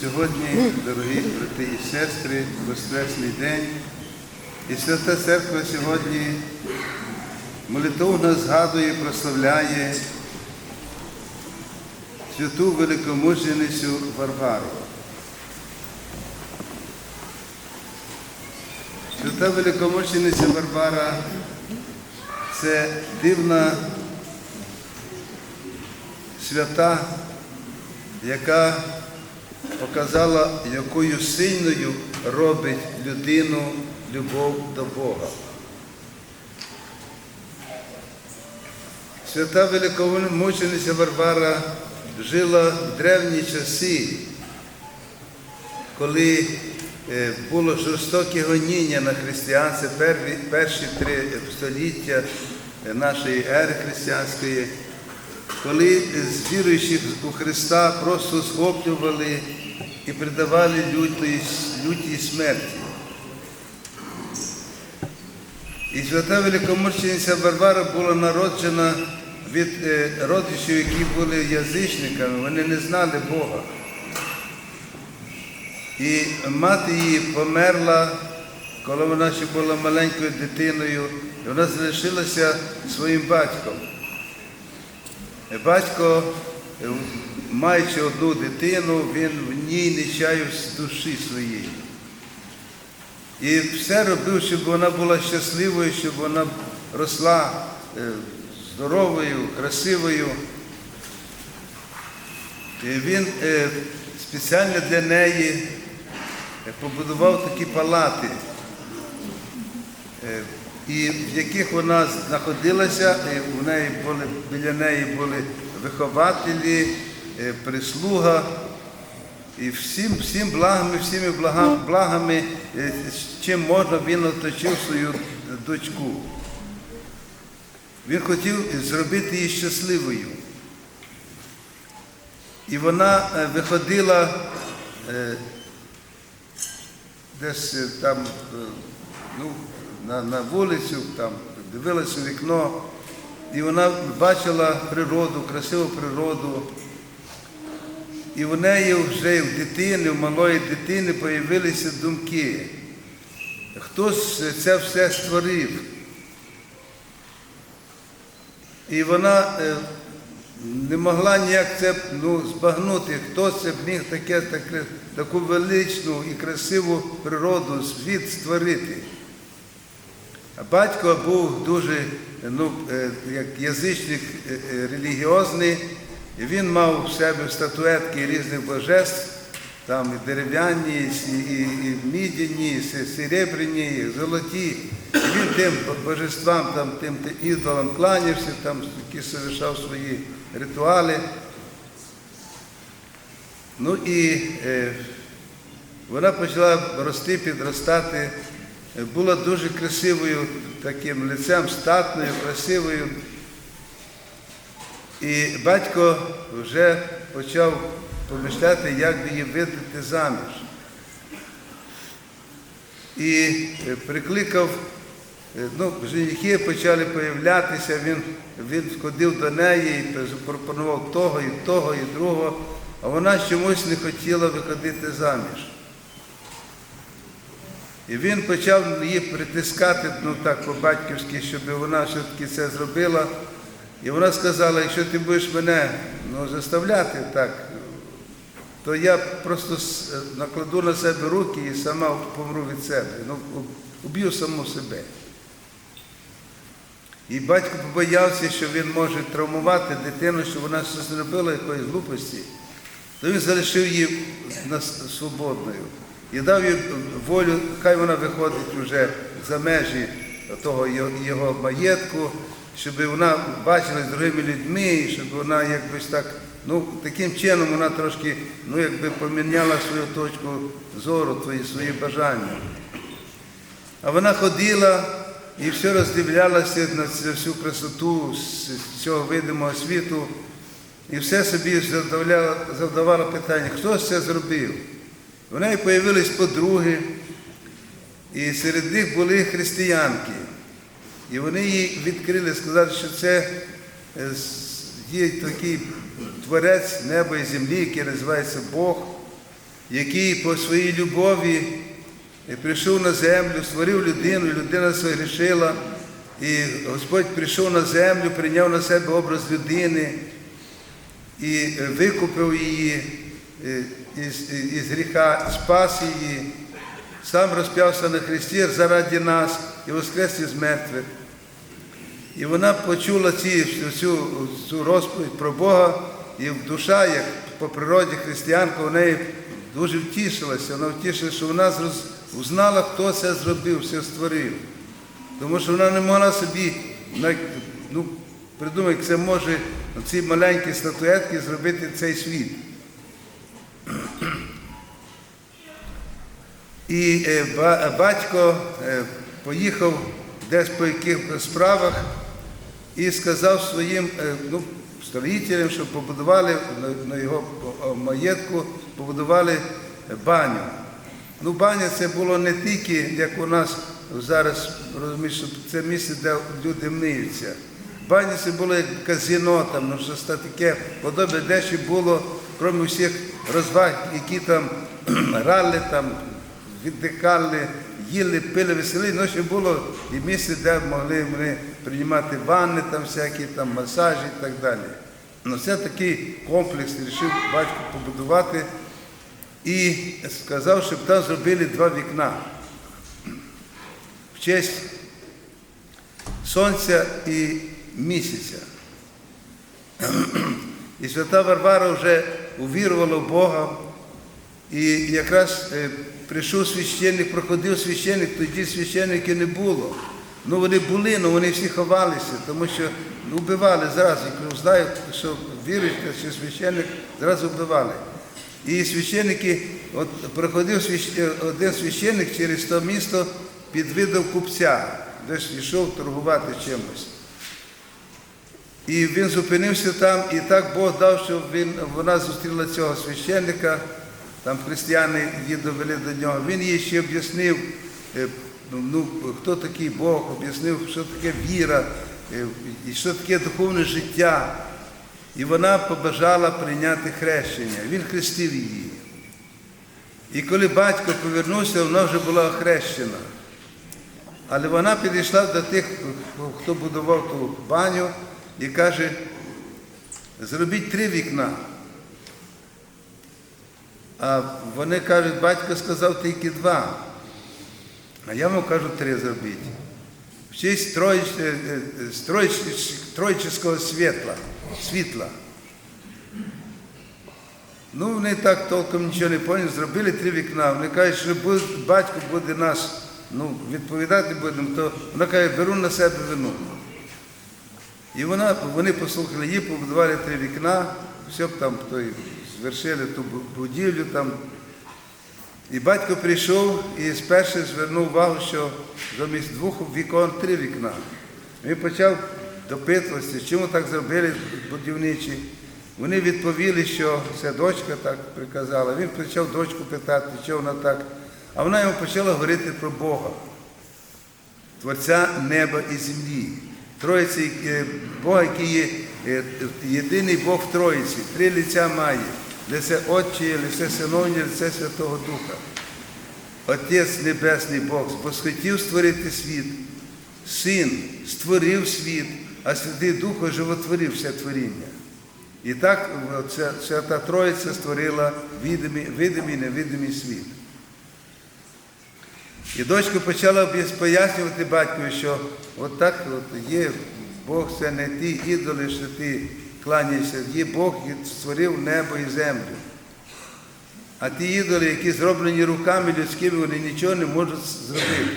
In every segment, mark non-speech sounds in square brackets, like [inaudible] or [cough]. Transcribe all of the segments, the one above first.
Сьогодні, дорогі брати і сестри, Воскресний день. І Свята Церква сьогодні молитовно згадує, прославляє святу великомученицю Варвару. Свята великомучениця Варвара це дивна свята, яка показала, якою сильною робить людину любов до Бога. Свята великомучениця Варвара жила в древні часи, коли е, було жорстоке гоніння на християнство, перві- перші три століття нашої ери християнської, коли з віруючих у Христа просто схоплювали і придавали лютій, лютій смерті. І свята великомучениця Варвара була народжена від е, родичів, які були язичниками, вони не знали Бога. І мати її померла, коли вона ще була маленькою дитиною, і вона залишилася своїм батьком. Батько, маючи одну дитину, він в ній не чаяв душі своєї. І все робив, щоб вона була щасливою, щоб вона росла е, здоровою, красивою. І він е, спеціально для неї е, побудував такі палати, і в яких вона знаходилася, і в неї були, біля неї були вихователі, е, прислуга. І всім, всім благами, всіми благами, е, чим можна, він оточив свою дочку. Він хотів зробити її щасливою. І вона е, виходила десь там ну, на, на вулицю, там, дивилася у вікно, і вона бачила природу, красиву природу. І в неї вже в дитини, в малої дитини з'явилися думки. Хтось це все створив. І вона е, не могла ніяк це ну, збагнути, хто це міг таке, таке, таку величну і красиву природу, світ створити. Батько був дуже ну, е, як язичник е, е, релігіозний, він мав в себе статуетки різних божеств, там і дерев'яні, і, і, мідяні, і серебряні, і золоті. І він тим божествам, там, тим ідолам кланявся, там які совершав свої ритуали. Ну і е, вона почала рости, підростати, була дуже красивою таким лицем, статною, красивою. І батько вже почав помишляти, як би її видати заміж. І е, прикликав, е, ну, женихи почали появлятися, він, він ходив до неї і запропонував того, і того, і другого, а вона чомусь не хотіла виходити заміж. І він почав її притискати, ну так по-батьківськи, щоб вона все-таки це зробила. І вона сказала, якщо ти будеш мене ну, заставляти так, то я просто накладу на себе руки і сама помру від себе. Ну, уб'ю саму себе. І батько побоявся, що він може травмувати дитину, що вона щось зробила якоїсь глупості, то він залишив її свободною і дав їй волю, хай вона виходить вже за межі того його, маєтку, щоб вона бачила з другими людьми, щоб вона якось так, ну таким чином вона трошки ну, якби поміняла свою точку зору, твої, свої бажання. А вона ходила і все роздивлялася на всю красоту з цього видимого світу, і все собі завдавала, завдавала питання, хто це зробив. В неї з'явились подруги, і серед них були християнки. І вони їй відкрили, сказали, що це е, є такий творець неба і землі, який називається Бог. який по своїй любові е, прийшов на землю, створив людину, людина согрішила. І Господь прийшов на землю, прийняв на себе образ людини і е, викупив її із, із гріха, спас її, сам розп'явся на Христі заради нас і воскрес із мертвих. І вона почула ці, цю, цю розповідь про Бога, і душа, як по природі християнка, в неї дуже втішилася. Вона втішилася, що вона узнала, хто це зробив, все створив. Тому що вона не могла собі ну, придумати, як це може ці маленькі статуетки зробити цей світ. І е, батько е, поїхав десь по яких справах і сказав своїм е, ну, строїтелям, що побудували на, його маєтку, побудували баню. Ну, баня це було не тільки, як у нас зараз, розумієш, це місце, де люди миються. Баня це було як казино, там, ну, щось таке подобне, ще було, крім всіх розваг, які там [clears throat] рали, там, віддихали, їли, пили, весели, ну ще було і місце, де могли вони приймати ванни, там всякі там масажі і так далі. Ну, це такий комплекс вирішив батько побудувати і сказав, щоб там зробили два вікна. В честь сонця і місяця. [clears throat] І свята Варвара вже увірувала в Бога. І якраз е, прийшов священник, проходив священник, тоді священників не було. Ну вони були, але вони всі ховалися, тому що ну, вбивали зразу. Коли знають, що вірують, що священник, зразу вбивали. І священники, от проходив один священник через то місто під видом купця, десь йшов торгувати чимось. І він зупинився там, і так Бог дав, що він, вона зустріла цього священника, там християни її довели до нього. Він їй ще об'яснив, е, ну, хто такий Бог, об'яснив, що таке віра, е, і що таке духовне життя. І вона побажала прийняти хрещення. Він хрестив її. І коли батько повернувся, вона вже була охрещена. Але вона підійшла до тих, хто будував ту баню, і каже, зробіть три вікна. А вони кажуть, батько сказав тільки два. А я вам кажу, три зробіть. В честь троїч- е, е, троїчського світла. світла. Ну, вони так толком нічого не поняли, зробили три вікна. Вони кажуть, що буде- батько буде нас ну, відповідати будемо, то вона каже, беру на себе вину. І вона, вони послухали її, побудували три вікна, все там той, звершили ту будівлю там. І батько прийшов і спершу звернув увагу, що замість двох вікон три вікна. Він почав допитуватися, чому так зробили будівничі. Вони відповіли, що це дочка так приказала. Він почав дочку питати, чого вона так. А вона йому почала говорити про Бога. Творця неба і землі. Троїці е, Бога, який є е, єдиний Бог в Троїці, три лиця має. Лице Отче, лице Синовнє, лице Святого Духа. Отець Небесний Бог посхотів створити світ, Син створив світ, а Святий Дух оживотворив все творіння. І так е, Свята Троїця створила видимий і невидимий світ. І дочка почала пояснювати батькові, що от от є Бог, це не ті ідоли, що ти кланяєшся, є Бог, який створив небо і землю. А ті ідоли, які зроблені руками людськими, вони нічого не можуть зробити.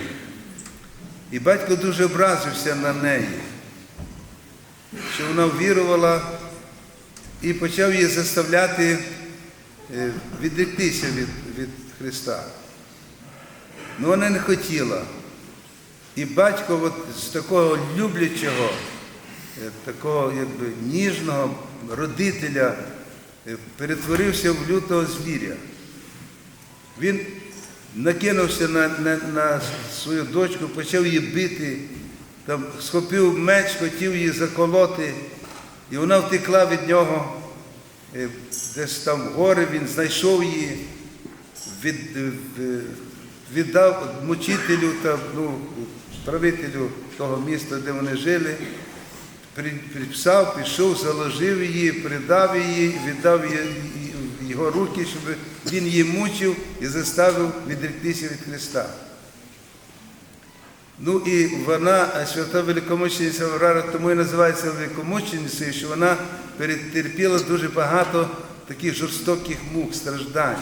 І батько дуже образився на неї, що вона ввірувала і почав її заставляти е, відректися від, від Христа. Ну, вона не хотіла. І батько от з такого люблячого, е, такого якби ніжного родителя е, перетворився в лютого звіря. Він накинувся на, на, на свою дочку, почав її бити, там, схопив меч, хотів її заколоти, і вона втекла від нього. Е, Десь там в гори він знайшов її від, е, в- віддав мучителю та ну, правителю того міста, де вони жили, при- приписав, пішов, заложив її, придав її, віддав його руки, щоб він її мучив і заставив відректися від Христа. Ну і вона, е, свята великомучениця Аврора, тому і називається великомученицею, що вона перетерпіла дуже багато таких жорстоких мук, страждань.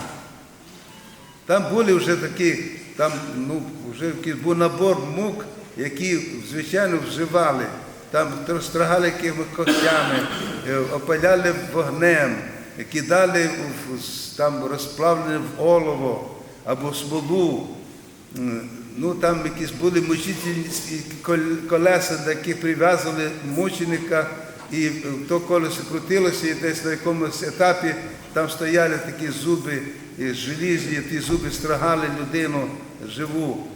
Там були вже такі, там ну, вже був набор мук, які, звичайно, вживали. Там розстрагали якимись когтями, е, опаляли вогнем, кидали там розплавлене в олово або смолу. Ну, там якісь були мучительні колеса, до яких прив'язували мученика, і е, то колесо крутилося, і десь на якомусь етапі там стояли такі зуби желізні, ті зуби страгали людину живу.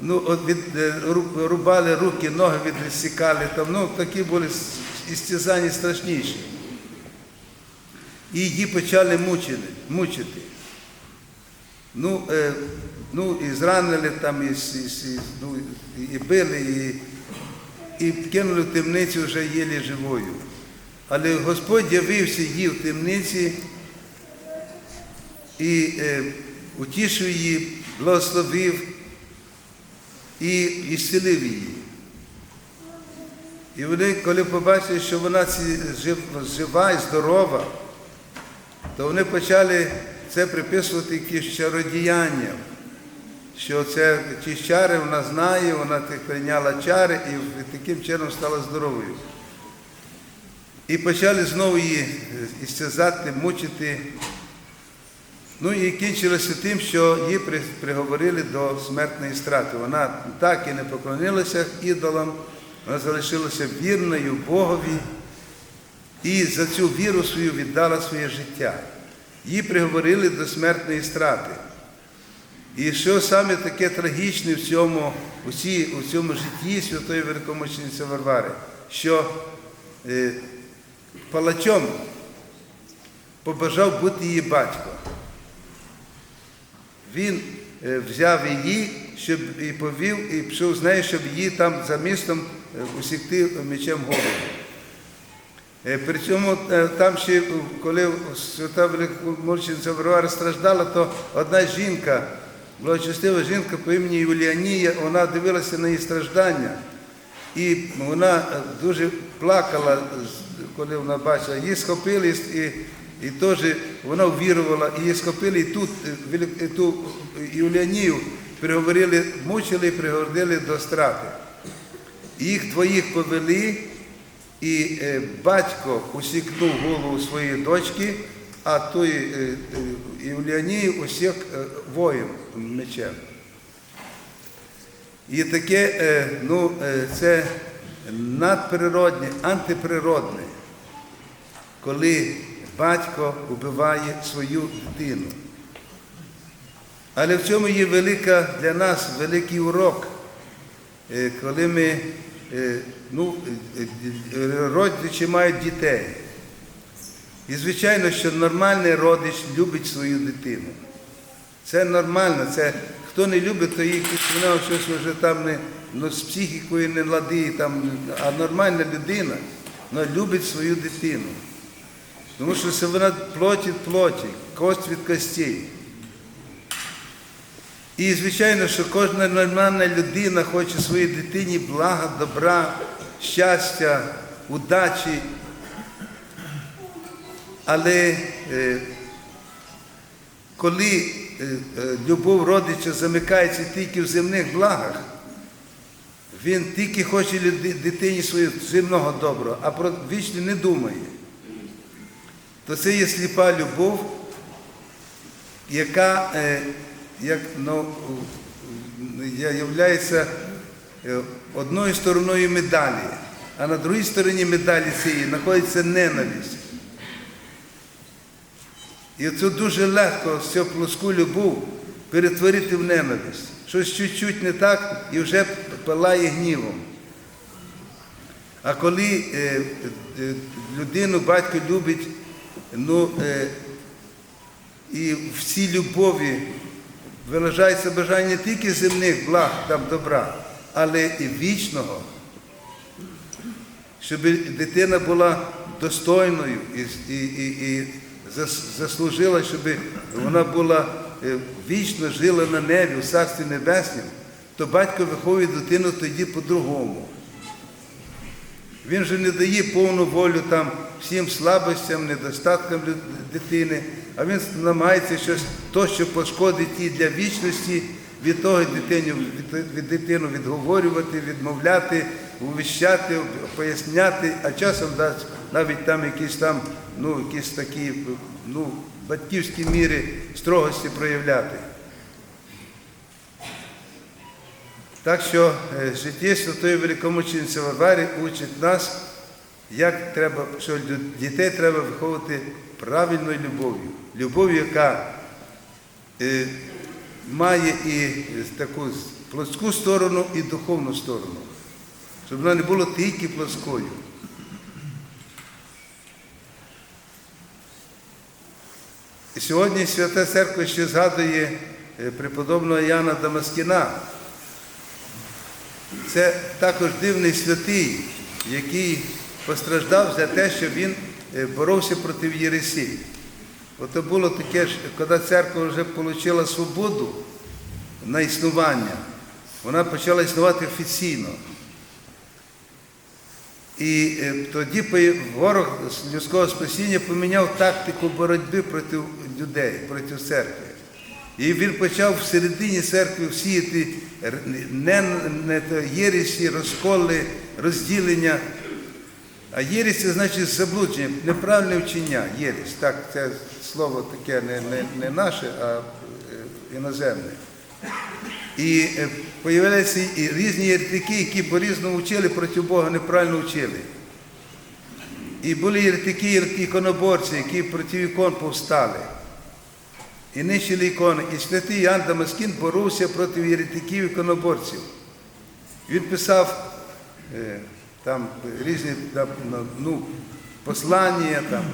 Ну, от від, е, рубали руки, ноги відсікали, там, ну, такі були істязання страшніші. І її почали мучити. мучити. Ну, е, ну і зранили там, і, і, ну, і били, і, і кинули в темницю вже єлі живою. Але Господь явився їй в темниці і е, утішив її, благословив і ісцелив її. І вони, коли побачили, що вона жив- жива і здорова, то вони почали це приписувати якісь чародіянням, що це ті чари вона знає, вона прийняла чари і таким чином стала здоровою. І почали знову її істязати, мучити. Ну і кінчилося тим, що її приговорили до смертної страти. Вона так і не поклонилася ідолам, вона залишилася вірною Богові і за цю віру свою віддала своє життя. Її приговорили до смертної страти. І що саме таке трагічне в цьому, у, цій, у цьому житті святої великомучениці Варвари, що е, палачом побажав бути її батько. Він е, взяв її, щоб і повів, і пішов з нею, щоб її там за містом е, усікти мечем голову. Е, При цьому е, там ще, коли свята великомучениця Варвара страждала, то одна жінка, благочестива жінка по імені Юліанія, вона дивилася на її страждання. І вона дуже плакала, коли вона бачила. Її схопили і, і теж вона ввірувала, і її схопили, і тут е, і ту Юліанію приговорили, мучили і приговорили до страти. Їх двоїх повели, і е, батько усікнув голову своєї дочки, а той е, е, Юліанії усік е, воїн мечем. І таке, е, ну, е, це надприродне, антиприродне, коли батько вбиває свою дитину. Але в цьому є велика для нас великий урок, Е, коли ми, е, ну, е, родичі мають дітей. І звичайно, що нормальний родич любить свою дитину. Це нормально, це хто не любить, то їй вона щось вже там не ну, з психікою не ладиє, там, а нормальна людина вона любить свою дитину. Тому що вона плоть від плоті, кость від костей. І звичайно, що кожна нормальна людина хоче своїй дитині блага, добра, щастя, удачі. Але е, коли е, е, любов родича замикається тільки в земних благах, він тільки хоче дитині своєї земного доброго, а про вічне не думає, то це є сліпа любов, яка е, як, ну, являється е, одною стороною медалі, а на другій стороні медалі цієї знаходиться ненависть. І це дуже легко цю плоску любов перетворити в ненависть. Щось чуть-чуть не так і вже палає гнівом. А коли е, людину батько любить, ну, е, і в цій любові вилажається бажання не тільки земних благ, там добра, але і вічного, щоб дитина була достойною і, і, і, і заслужила, щоб вона була е, вічно жила на небі, у Царстві Небесному, то батько виховує дитину тоді по-другому. Він же не дає повну волю там всім слабостям, недостаткам дитини, а він намагається щось то, що пошкодить їй для вічності, від того дитину, від, дитину відговорювати, відмовляти, увіщати, поясняти, а часом дасть навіть там якісь там, ну, якісь такі ну, батьківські міри строгості проявляти. Так що е, життя святої великомучениці Варварі учить нас, як треба, що дітей треба виховувати правильною любов'ю. Любов'ю, яка е, має і таку плоску сторону, і духовну сторону. Щоб вона не була тільки плоскою. І сьогодні Свята Церква ще згадує е, преподобного Яна Дамаскіна. Це також дивний святий, який постраждав за те, що він е, боровся проти Єресії. Ото було таке ж, коли церква вже отримала свободу на існування, вона почала існувати офіційно. І е, тоді ворог людського спасіння поміняв тактику боротьби проти людей, проти церкви. І він почав всередині церкви всіяти не, не то єресі, розколи, розділення. А єресь це значить заблудження, неправильне вчення. Єресь. Так, це слово таке не, не, не наше, а е, іноземне. І е, і різні єретики, які по-різному вчили проти Бога, неправильно вчили. І були єретики, іконоборці, які проти ікон повстали. І нищили ікони. І святий Іоанн Дамаскін боровся проти єретиків іконоборців. Він писав е, там різні ну, послання, там,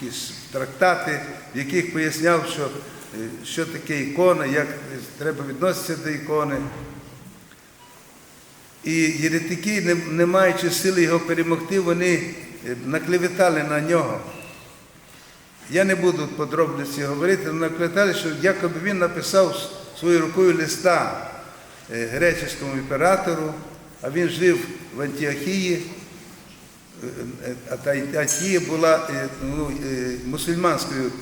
якісь трактати, в яких поясняв, що, е, що таке ікона, як треба відноситися до ікони. І єретики, не, не маючи сили його перемогти, вони е, наклеветали на нього. Я не буду подробності говорити, але наклеветали, що якоби він написав своєю рукою листа е, греческому імператору, а він жив в Антіохії, Е, е, а Антіохія була ну, мусульманською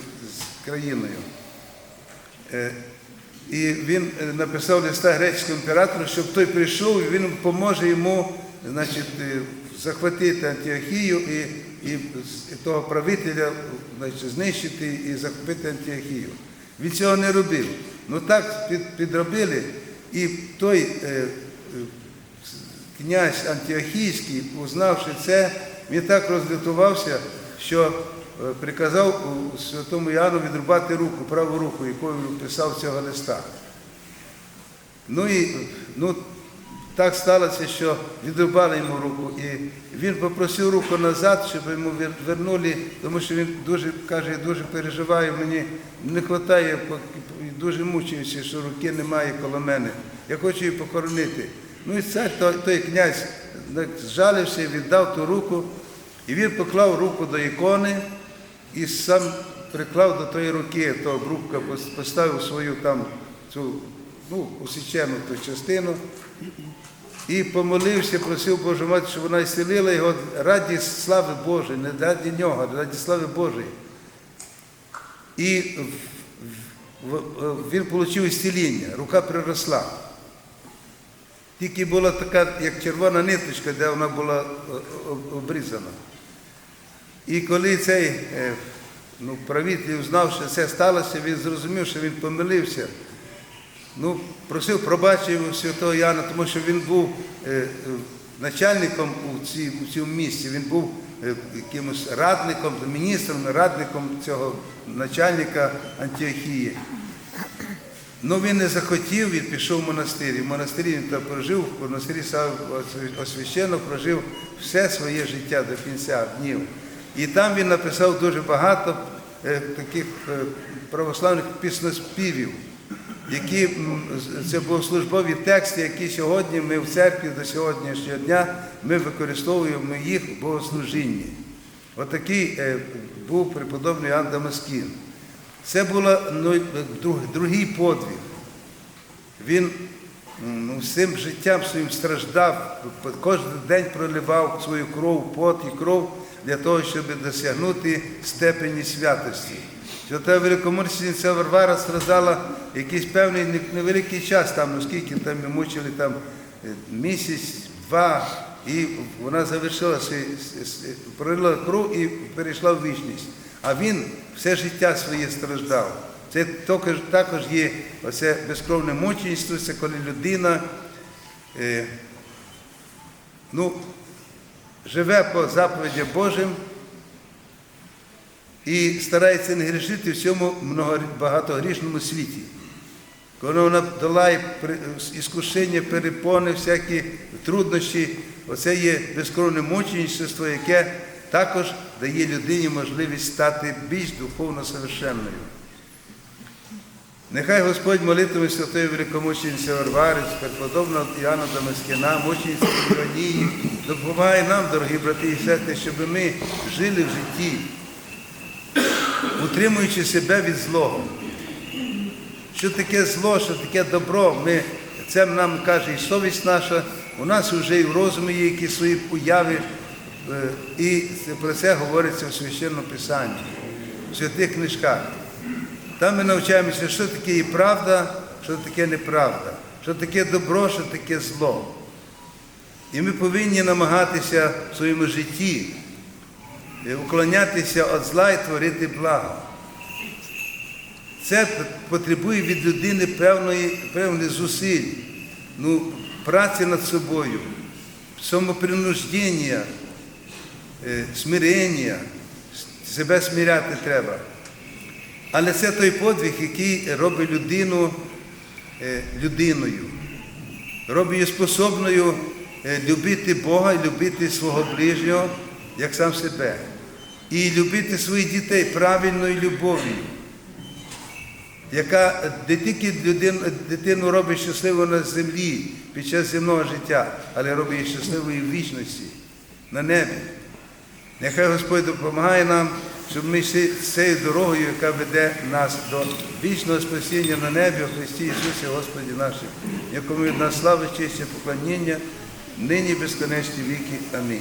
країною. І він написав листа грецькому імператору, щоб той прийшов і він поможе йому значить, захватити Антіохію і, і того правителя значить, знищити і захопити Антіохію. Він цього не робив. Ну так підробили, і той е, е, князь Антіохійський, узнавши це, він так розлютувався, що е, приказав святому Іоанну відрубати руку, праву руку, якою писав цього листа. Ну і ну, так сталося, що відрубали йому руку, і він попросив руку назад, щоб йому вер- вернули, тому що він дуже каже, я дуже переживаю, мені не вистачає, дуже мучуюся, що руки немає коло мене. Я хочу її похоронити. Ну і цар, той, князь зжалився, віддав ту руку, і він поклав руку до ікони і сам приклав до тої руки, того обрубка, поставив свою там цю ну, усічену ту частину і помолився, просив Божу Мати, щоб вона ісцелила його раді слави Божої, не раді нього, а раді слави Божої. І він отримав ісціління, рука приросла. Тільки була така, як червона ниточка, де вона була о- о- обрізана. І коли цей е, ну, правитель узнав, що це сталося, він зрозумів, що він помилився. Ну, просив пробачення святого Яна, тому що він був е, е, начальником у, ці, у цьому місці, він був е, якимось радником, міністром, радником цього начальника Антіохії. Ну він не захотів, він пішов в монастир. І в монастирі він там прожив, в монастирі став освященно, прожив все своє життя до кінця днів. І там він написав дуже багато таких православних піснеспівів. Які це богослужбові тексти, які сьогодні ми в церкві до сьогоднішнього дня ми використовуємо їх в богослужінні. Отакий е, був преподобний Іоанн Дамаскін. Це був ну, другий подвиг. Він ну, всім життям своїм страждав, кожен день проливав свою кров, пот і кров для того, щоб досягнути степені святості. Свята великомучениця Варвара страждала якийсь певний невеликий час, там, ну скільки там ми мучили там е, місяць, два, і вона завершила пролила кров і перейшла в вічність. А він все життя своє страждав. Це також, також є оце безкровне мучеництво, це коли людина е, ну, живе по заповідям Божим і старається не грішити в цьому багатогрішному світі. Коли вона долає іскушення, перепони, всякі труднощі, оце є безкровне мучеництво, яке також дає людині можливість стати більш духовно совершенною. Нехай Господь молитиме святої великомучениці Варвари, преподобного Іоанна Дамаскіна, мучениці Іонії, допомагає нам, дорогі брати і сестри, щоб ми жили в житті, утримуючи себе від злого. Що таке зло, що таке добро, ми, це нам каже і совість наша, у нас вже і в розумі є якісь свої уяви, е, і про це говориться в священному Писанні, в святих книжках. Там ми навчаємося, що таке і правда, що таке неправда, що таке добро, що таке зло. І ми повинні намагатися в своєму житті уклонятися від зла і творити благо. Це потребує від людини певної, певних зусиль, ну, праці над собою, самопринуждення, е, смирення, себе смиряти треба. Але це той подвиг, який робить людину е, людиною, робить її способною е, любити Бога і любити свого ближнього, як сам себе. І любити своїх дітей правильною любов'ю яка не тільки людину, дитину робить щасливою на землі під час земного життя, але робить її щасливою в вічності, на небі. Нехай Господь допомагає нам, щоб ми йшли цією дорогою, яка веде нас до вічного спасіння на небі у Христі Ісусі Господі нашим, якому від нас слави, честь і поклоніння, нині безконечні віки. Амінь.